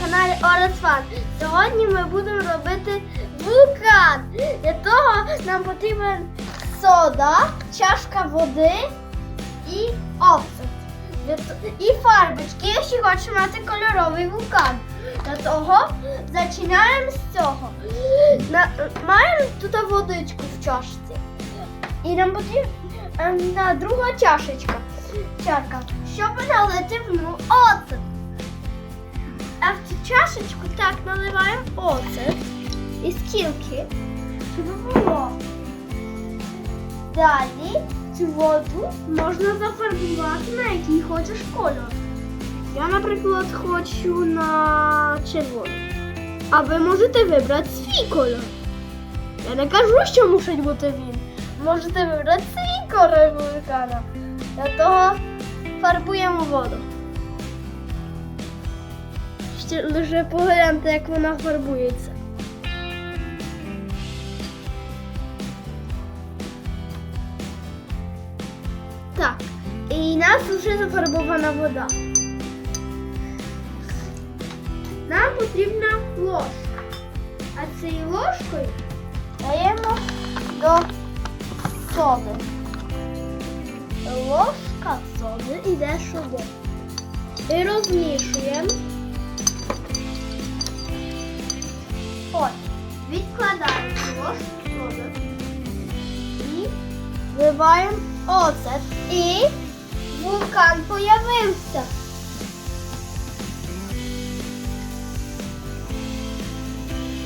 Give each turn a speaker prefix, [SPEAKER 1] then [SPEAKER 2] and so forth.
[SPEAKER 1] каналі Орес Фан. Сьогодні ми будемо робити вулкан. Для того нам потрібен сода, чашка води і оцет. І фарбочки, якщо хочемо мати кольоровий вулкан. Для того починаємо з цього. Маємо тут водичку в чашці. І нам потрібна друга чашечка. Чарка, щоб налити в нього оцет. Чашечку так наливаємо оцет і скільки, щоб було. Далі цю воду можна зафарбувати на який хочеш кольор. Я, наприклад, хочу на червоний. А ви можете вибрати свій кольор. Я не кажу, що мусить бути він. Можете вибрати свій кольор вулкана. Для того фарбуємо воду. Лише погляньте, як вона фарбується. Так, і нас вже зафарбована вода. Нам потрібна ложка. А цією ложкою даємо до соди. Ложка соди йде сюди. І розмішуємо. Відкладаємо ложку. І вливаємо оцет. І вулкан появився.